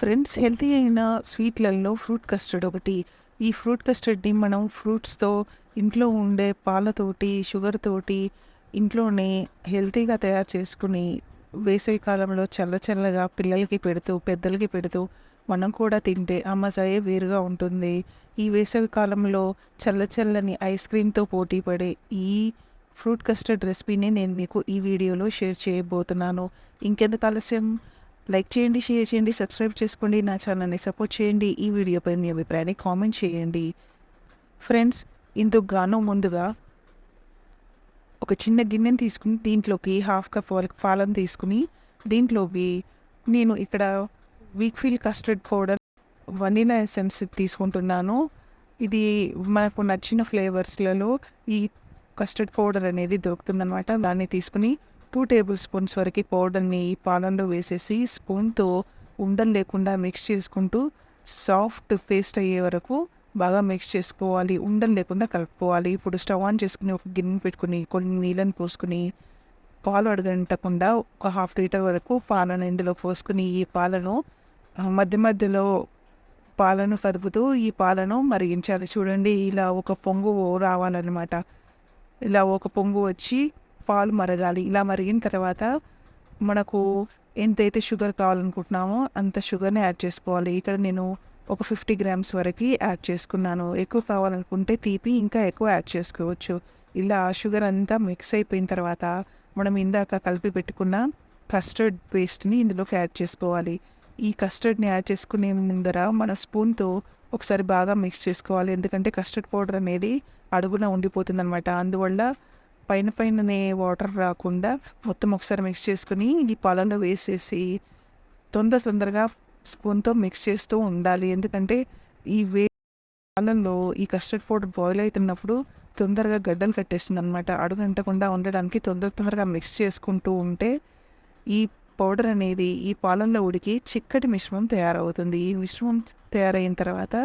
Friends healthy అయిన స్వీట్లలో fruit custard ఒకటి. ఈ ఫ్రూట్ కస్టర్డ్ని మనం ఫ్రూట్స్తో ఇంట్లో ఉండే పాలతోటి షుగర్ తోటి ఇంట్లోనే హెల్తీగా తయారు చేసుకుని వేసవి కాలంలో చల్ల చల్లగా పిల్లలకి పెడుతూ పెద్దలకి పెడుతూ మనం కూడా తింటే ఆ మజాయే వేరుగా ఉంటుంది. ఈ వేసవి కాలంలో చల్ల చల్లని ఐస్ క్రీమ్తో పోటీ పడే ఈ ఫ్రూట్ కస్టర్డ్ రెసిపీని నేను మీకు ఈ వీడియోలో షేర్ చేయబోతున్నాను. ఇంకెందుకు ఆలస్యం? లైక్ చేయండి షేర్ చేయండి సబ్స్క్రైబ్ చేసుకోండి నా ఛానల్ని సపోర్ట్ చేయండి ఈ వీడియోపై మీ అభిప్రాయాన్ని కామెంట్ చేయండి. ఫ్రెండ్స్ ఇందుకు గాను ముందుగా ఒక చిన్న గిన్నెని తీసుకుని దీంట్లోకి హాఫ్ కప్ వరకు పాలను తీసుకుని దీంట్లోకి నేను ఇక్కడ Weikfield custard powder vanilla essence తీసుకుంటున్నాను. ఇది మనకు నచ్చిన ఫ్లేవర్స్లలో ఈ కస్టర్డ్ పౌడర్ అనేది దొరుకుతుందనమాట దాన్ని తీసుకుని టూ టేబుల్ స్పూన్స్ వరకు పౌడర్ని ఈ వేసేసి స్పూన్తో ఉండలు లేకుండా మిక్స్ చేసుకుంటూ సాఫ్ట్ పేస్ట్ అయ్యే వరకు బాగా మిక్స్ చేసుకోవాలి. ఉండలు లేకుండా కలుపుకోవాలి. ఇప్పుడు స్టవ్ ఆన్ చేసుకుని ఒక గిన్నె పెట్టుకుని కొన్ని నీళ్ళని పోసుకుని పాలు అడగంటకుండా ఒక హాఫ్ లీటర్ వరకు పాలను ఇందులో పోసుకుని ఈ పాలను మధ్య మధ్యలో పాలను కదుపుతూ ఈ పాలను మరిగించాలి. చూడండి ఇలా ఒక పొంగు రావాలన్నమాట. ఇలా ఒక పొంగు వచ్చి పాలు మరగాలి. ఇలా మరిగిన తర్వాత మనకు ఎంతైతే షుగర్ కావాలనుకుంటున్నామో అంత షుగర్ని యాడ్ చేసుకోవాలి. ఇక్కడ నేను ఒక ఫిఫ్టీ గ్రామ్స్ వరకు యాడ్ చేసుకున్నాను. ఎక్కువ కావాలనుకుంటే తీపి ఇంకా ఎక్కువ యాడ్ చేసుకోవచ్చు. ఇలా షుగర్ అంతా మిక్స్ అయిపోయిన తర్వాత మనం ఇందాక కలిపి పెట్టుకున్న కస్టర్డ్ పేస్ట్ని ఇందులోకి యాడ్ చేసుకోవాలి. ఈ కస్టర్డ్ని యాడ్ చేసుకునే ముందర మన స్పూన్తో ఒకసారి బాగా మిక్స్ చేసుకోవాలి. ఎందుకంటే కస్టర్డ్ పౌడర్ అనేది అడుగున ఉండిపోతుంది అనమాట అందువల్ల పైన పైననే వాటర్ రాకుండా మొత్తం ఒకసారి మిక్స్ చేసుకుని ఈ పాలలో వేసేసి తొందర తొందరగా స్పూన్తో మిక్స్ చేస్తూ ఉండాలి. ఎందుకంటే ఈ వే పాలల్లో ఈ కస్టర్డ్ పౌడర్ బాయిల్ అవుతున్నప్పుడు తొందరగా గడ్డలు కట్టేస్తుంది అనమాట అడుగంటకుండా ఉండడానికి తొందర తొందరగా మిక్స్ చేసుకుంటూ ఉంటే ఈ పౌడర్ అనేది ఈ పాలల్లో ఉడికి చిక్కటి మిశ్రమం తయారవుతుంది. ఈ మిశ్రమం తయారైన తర్వాత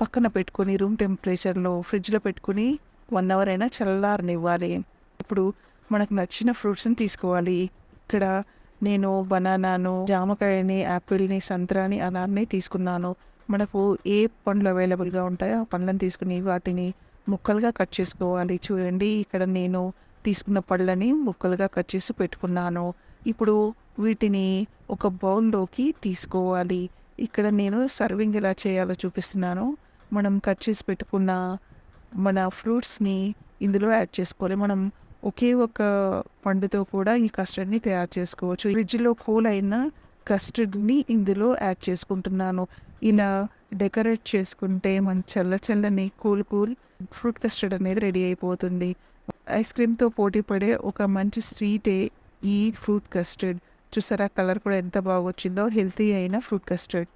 పక్కన పెట్టుకొని రూమ్ టెంపరేచర్లో ఫ్రిడ్జ్లో పెట్టుకుని వన్ అవర్ అయినా చల్లారనివ్వాలి. ఇప్పుడు మనకు నచ్చిన ఫ్రూట్స్ని తీసుకోవాలి. ఇక్కడ నేను బనానాను జామకాయని యాపిల్ని సంత్రాని అలానే తీసుకున్నాను. మనకు ఏ పండ్లు అవైలబుల్గా ఉంటాయో ఆ పండ్లను తీసుకుని వాటిని ముక్కలుగా కట్ చేసుకోవాలి. చూడండి ఇక్కడ నేను తీసుకున్న పళ్ళని ముక్కలుగా కట్ చేసి పెట్టుకున్నాను. ఇప్పుడు వీటిని ఒక బౌల్లోకి తీసుకోవాలి. ఇక్కడ నేను సర్వింగ్ ఎలా చేయాలో చూపిస్తున్నాను. మనం కట్ చేసి పెట్టుకున్న మన ఫ్రూట్స్ని ఇందులో యాడ్ చేసుకోవాలి. మనం ఒకే ఒక పండుతో కూడా ఈ కస్టర్డ్ని తయారు చేసుకోవచ్చు. ఫ్రిడ్జ్లో కూల్ అయిన కస్టర్డ్ని ఇందులో యాడ్ చేసుకుంటున్నాను. ఇలా డెకరేట్ చేసుకుంటే మన చల్ల చల్లని కూల్ కూల్ ఫ్రూట్ కస్టర్డ్ అనేది రెడీ అయిపోతుంది. ఐస్ క్రీమ్తో పోటీ పడే ఒక మంచి స్వీటే ఈ ఫ్రూట్ కస్టర్డ్. చూసారా కలర్ కూడా ఎంత బాగా వచ్చిందో హెల్తీ అయిన ఫ్రూట్ కస్టర్డ్.